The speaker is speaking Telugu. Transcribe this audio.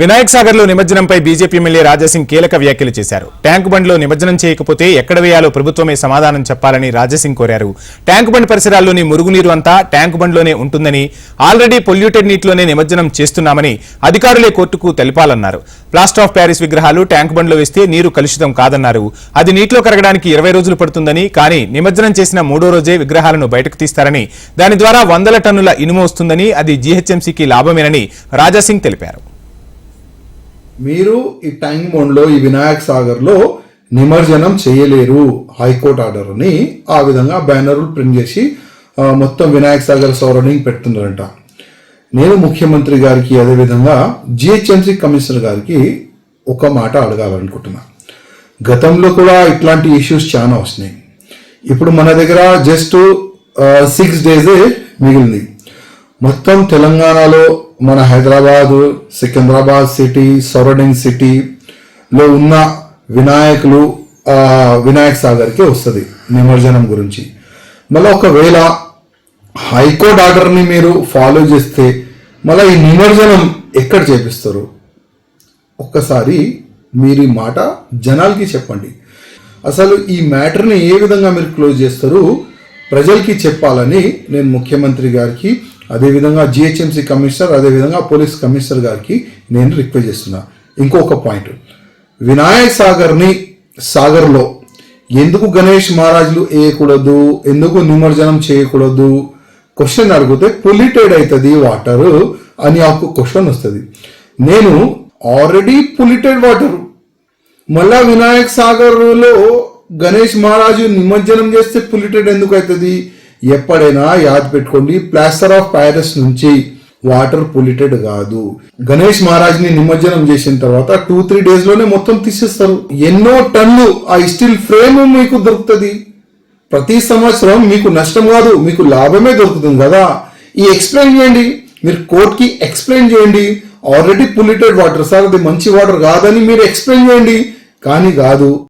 వినాయక్ సాగర్లో నిమజ్జనంపై బీజేపీ ఎమ్మెల్యే రాజాసింగ్ కీలక వ్యాఖ్యలు చేశారు. ట్యాంక్ బండ్లో నిమజ్జనం చేయకపోతే ఎక్కడ వేయాలో ప్రభుత్వమే సమాధానం చెప్పాలని రాజాసింగ్ కోరారు. ట్యాంక్ బండ్ పరిసరాల్లోని మురుగునీరు అంతా ట్యాంక్ బండ్లోనే ఉంటుందని ఆల్రెడీ పొల్యూటెడ్ నీటిలోనే నిమజ్జనం చేస్తున్నామని అధికారులే కోర్టుకు తెలిపాలన్నారు. ప్లాస్టర్ ఆఫ్ ప్యారిస్ విగ్రహాలు ట్యాంక్ బండ్లో వేస్తే నీరు కలుషితం కాదన్నారు. అది నీటిలో కరగడానికి ఇరవై రోజులు పడుతుందని కానీ నిమజ్జనం చేసిన మూడో రోజే విగ్రహాలను బయటకు తీస్తారని దాని ద్వారా వందల టన్నుల ఇనుము వస్తుందని అది జీహెచ్ఎంసీకి లాభమేనని రాజాసింగ్ తెలిపారు. మీరు ఈ టైం బోన్లో ఈ వినాయక్ సాగర్లో నిమజ్జనం చేయలేరు హైకోర్టు ఆర్డర్ అని ఆ విధంగా బ్యానర్లు ప్రింట్ చేసి మొత్తం వినాయక్ సాగర్ సౌరనింగ్ పెడుతున్నారంట. నేను ముఖ్యమంత్రి గారికి అదేవిధంగా జిహెచ్ఎంసీ కమిషనర్ గారికి ఒక మాట అడగాలనుకుంటున్నా. గతంలో కూడా ఇట్లాంటి ఇష్యూస్ చాలా వస్తున్నాయి. ఇప్పుడు మన దగ్గర జస్ట్ సిక్స్ డేసే మిగిలింది. మొత్తం తెలంగాణలో మన హైదరాబాదు సికింద్రాబాద్ సిటీ సరౌండింగ్ సిటీలో ఉన్న వినాయకులు ఆ, వినాయక్ సాగర్కి వస్తుంది నిమజ్జనం గురించి. మళ్ళీ ఒకవేళ హైకోర్టు ఆర్డర్ని మీరు ఫాలో చేస్తే మళ్ళీ ఈ నిమజ్జనం ఎక్కడ చేపిస్తారు? ఒక్కసారి మీరు ఈ మాట జనాలకి చెప్పండి. అసలు ఈ మ్యాటర్ని ఏ విధంగా మీరు క్లోజ్ చేస్తారు? ప్రజలకి చెప్పాలని నేను ముఖ్యమంత్రి గారికి అదేవిధంగా జిహెచ్ఎంసీ కమిషనర్ అదేవిధంగా పోలీస్ కమిషనర్ గారికి నేను రిక్వెస్ట్ చేస్తున్నా. ఇంకొక పాయింట్ వినాయక్ సాగర్ని సాగర్లో ఎందుకు గణేష్ మహారాజులు వేయకూడదు? ఎందుకు నిమజ్జనం చేయకూడదు? క్వశ్చన్ అడిగితే పొల్యూటెడ్ అవుతుంది వాటర్ అని ఒక క్వశ్చన్ వస్తుంది. నేను ఆల్రెడీ పొల్యూటెడ్ వాటర్ మళ్ళా వినాయక్ సాగర్లో గణేష్ మహారాజు నిమజ్జనం చేస్తే పొల్యూటెడ్ ఎందుకు అవుతుంది ఎప్పుడైనా యాద్ పెట్టుకోండి. ప్లాస్టర్ ఆఫ్ ప్యారిస్ నుంచి వాటర్ పొల్యూటెడ్ కాదు. గణేష్ మహారాజ్ని నిమజ్జనం చేసిన తర్వాత టూ త్రీ డేస్లోనే మొత్తం తీసేస్తారు. ఎన్నో టన్ను ఆ స్టీల్ ఫ్రేమ్ మీకు దొరుకుతుంది. ప్రతి సంవత్సరం మీకు నష్టం కాదు మీకు లాభమే దొరుకుతుంది కదా. ఈ ఎక్స్ప్లెయిన్ చేయండి. మీరు కోర్టుకి ఎక్స్ప్లెయిన్ చేయండి. ఆల్రెడీ పొల్యూటెడ్ వాటర్ సార్ అది మంచి వాటర్ కాదని మీరు ఎక్స్ప్లెయిన్ చేయండి. కానీ కాదు